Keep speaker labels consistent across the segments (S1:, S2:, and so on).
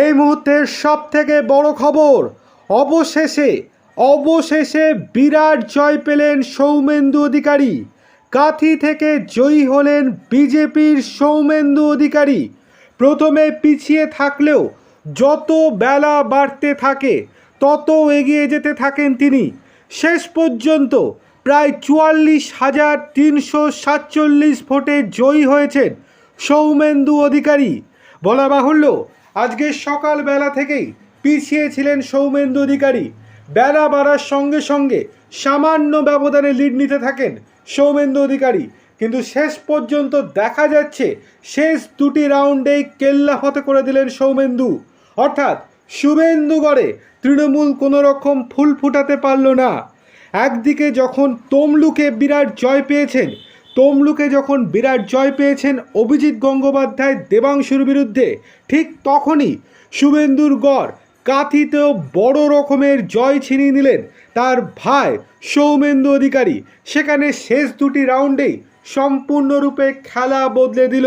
S1: এই মুহূর্তের সব থেকে বড় খবর, অবশেষে অবশেষে বিরাট জয় পেলেন সৌমেন্দু অধিকারী। কাথি থেকে জয়ী হলেন বিজেপির সৌমেন্দু অধিকারী। প্রথমে পিছিয়ে থাকলেও যত বেলা বাড়তে থাকে, তত এগিয়ে যেতে থাকেন তিনি। শেষ পর্যন্ত প্রায় চুয়াল্লিশ হাজার তিনশো সাতচল্লিশ ভোটে জয়ী হয়েছেন সৌমেন্দু অধিকারী। বলা বাহুল্য আজকে সকালবেলা থেকেই পিছিয়ে ছিলেন সৌমেন্দু অধিকারী। বেলা বাড়ার সঙ্গে সঙ্গে সামান্য ব্যবধানে লিড নিতে থাকেন সৌমেন্দু অধিকারী। কিন্তু শেষ পর্যন্ত দেখা যাচ্ছে, শেষ দুটি রাউন্ডেই কেল্লা হতে করে দিলেন সৌমেন্দু। অর্থাৎ শুভেন্দুগড়ে তৃণমূল কোনো রকম ফুল ফুটাতে পারল না। একদিকে যখন তমলুকে বিরাট জয় পেয়েছেন তমলুকে যখন বিরাট জয় পেয়েছেন অভিজিৎ গঙ্গোপাধ্যায় দেবাংশুর বিরুদ্ধে, ঠিক তখনই শুভেন্দুর গড় কাথিতেও বড় রকমের জয় ছিনিয়ে নিলেন তার ভাই সৌমেন্দু অধিকারী। সেখানে শেষ দুটি রাউন্ডেই সম্পূর্ণরূপে খেলা বদলে দিল।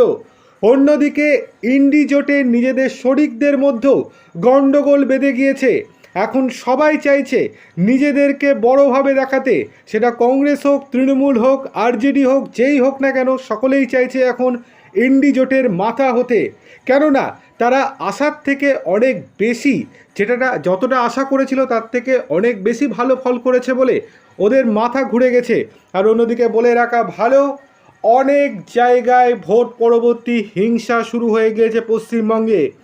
S1: অন্যদিকে ইন্ডি জোটে নিজেদের শরিকদের মধ্যেও গণ্ডগোল বেঁধে গিয়েছে এখন সবাই চাইছে নিজেদেরকে বড়ভাবে দেখাতে। সেটা কংগ্রেস হোক, তৃণমূল হোক, আরজেডি হোক, যেই হোক না কেন, সকলেই চাইছে এখন ইন্ডি জোটের মাথা হতে। কেননা, তারা আশার থেকে অনেক বেশি, যেটা যতটা আশা করেছিল তার থেকে অনেক বেশি ভালো ফল করেছে বলে ওদের মাথা ঘুরে গেছে। আর অন্যদিকে বলে রাখা ভালো, অনেক জায়গায় ভোট পরবর্তী হিংসা শুরু হয়ে গিয়েছে পশ্চিমবঙ্গে।